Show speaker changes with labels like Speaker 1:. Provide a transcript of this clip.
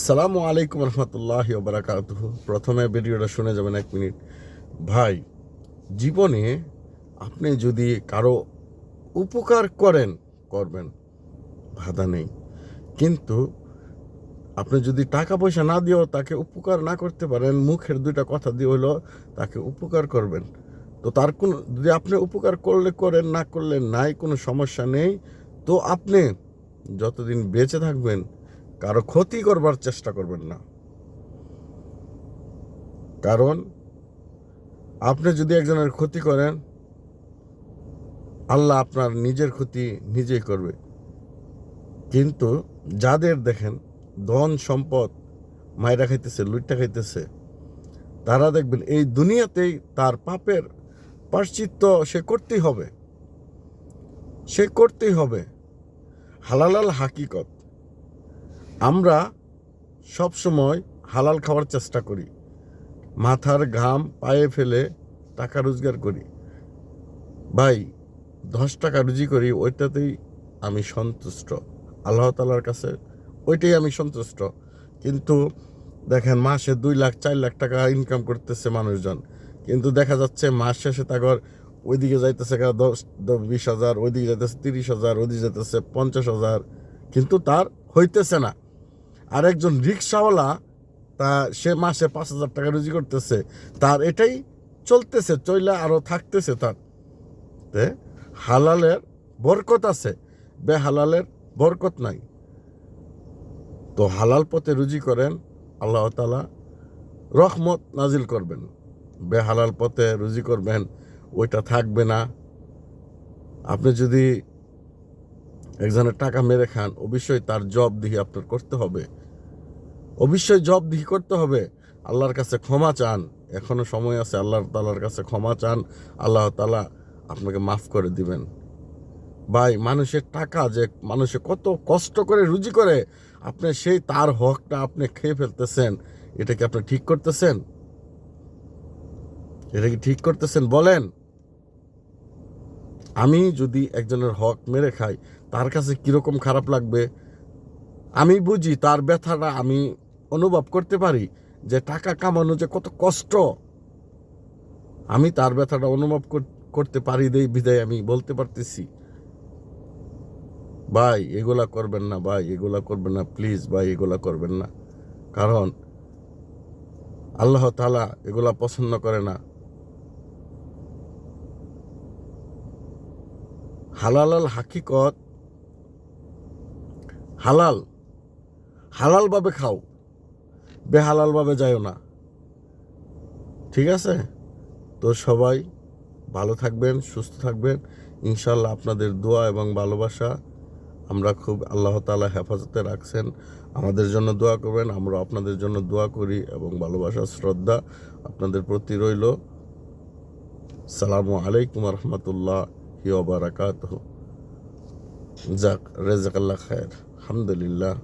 Speaker 1: আসসালামু আলাইকুম রহমতুল্লাহ বারাকাত প্রথমে ভিডিওটা শুনে যাবেন এক মিনিট। ভাই, জীবনে আপনি যদি কারও উপকার করেন, করবেন, বাধা নেই। কিন্তু আপনি যদি টাকা পয়সা না দিয়েও তাকে উপকার না করতে পারেন, মুখের দুইটা কথা দিয়ে হলো তাকে উপকার করবেন। তো তার কোন, যদি আপনি উপকার করলে করেন, না করলে নাই, কোনো সমস্যা নেই। তো আপনি যতদিন বেঁচে থাকবেন কারও ক্ষতি করবার চেষ্টা করবেন না। কারণ আপনি যদি একজনের ক্ষতি করেন, আল্লাহ আপনার নিজের ক্ষতি নিজেই করবে। কিন্তু যাদের দেখেন ধন সম্পদ মায়েরা খাইতেছে লুইটা খাইতেছে, তারা দেখবেন এই দুনিয়াতেই তার পাপের পাশ্চিত্য সে করতেই হবে। সে করতেই হবে। হালালাল হাকিকত। আমরা সব সময় হালাল খাওয়ার চেষ্টা করি। মাথার ঘাম পায়ে ফেলে টাকা রোজগার করি। ভাই, দশ টাকা রুজি করি, ওইটাতেই আমি সন্তুষ্ট। আল্লাহ তালার কাছে ওইটাই আমি সন্তুষ্ট। কিন্তু দেখেন, মাসে দুই লাখ, চার লাখ টাকা ইনকাম করতেছে মানুষজন। কিন্তু দেখা যাচ্ছে, মাস শেষে তাগর ওইদিকে যাইতেছে দশ, বিশ হাজার, ওইদিকে যাইতেছে তিরিশ হাজার, ওইদিকে যাইতেছে পঞ্চাশ হাজার। কিন্তু তার হইতেছে না। আর একজন রিক্সাওয়ালা, তা সে মাসে পাঁচ হাজার টাকা রুজি করতেছে। তার এটাই চলতেছে, চইলে আরও থাকতেছে তার। তে হালালের বরকত আছে, বেহালালের বরকত নাই। তো হালাল পথে রুজি করেন, আল্লাহ তালা রহমত নাজিল করবেন। বেহালাল পথে রুজি করবেন, ওইটা থাকবে না। আপনি যদি একজনের টাকা মেরে খান, অবশ্যই তার জব দিহি আপনার করতে হবে। অবশ্যই জব দিহি করতে হবে। আল্লাহর কাছে ক্ষমা চান। এখনও সময় আছে, আল্লাহ তালার কাছে ক্ষমা চান। আল্লাহ তালা আপনাকে মাফ করে দিবেন। ভাই, মানুষের টাকা যে মানুষে কত কষ্ট করে, রুজি করে, আপনি সেই তার হকটা আপনি খেয়ে ফেলতেছেন। এটা কি আপনি ঠিক করতেছেন? এটা কি ঠিক করতেছেন? বলেন। আমি যদি একজনের হক মেরে খাই, তার কাছে কীরকম খারাপ লাগবে? আমি বুঝি তার ব্যথাটা আমি অনুভব করতে পারি যে টাকা কামানো যে কত কষ্ট। আমি তার ব্যথাটা অনুভব করতে পারি দেই বিদায়, আমি বলতে পারতেছি। ভাই, এগুলা করবেন না, ভাই, এগুলা করবেন না, প্লিজ ভাই, এগুলা করবেন না। কারণ আল্লাহ তালা এগুলা পছন্দ করে না। হালাল আল হাকিকত। হালাল। হালালভাবে খাও বেহালালভাবে যাইও না। ঠিক আছে? তো সবাই ভালো থাকবেন, সুস্থ থাকবেন। ইনশাল্লাহ আপনাদের দোয়া এবং ভালোবাসা আমরা খুব আল্লাহ তালা হেফাজতে রাখছেন। আমাদের জন্য দোয়া করবেন আমরা আপনাদের জন্য দোয়া করি এবং ভালোবাসা, শ্রদ্ধা আপনাদের প্রতি রইল। সালামু আলাইকুম রহমতুল্লাহ। বারাকাত যাক রেজাকাল্লা খায়ের আলহামদুলিল্লাহ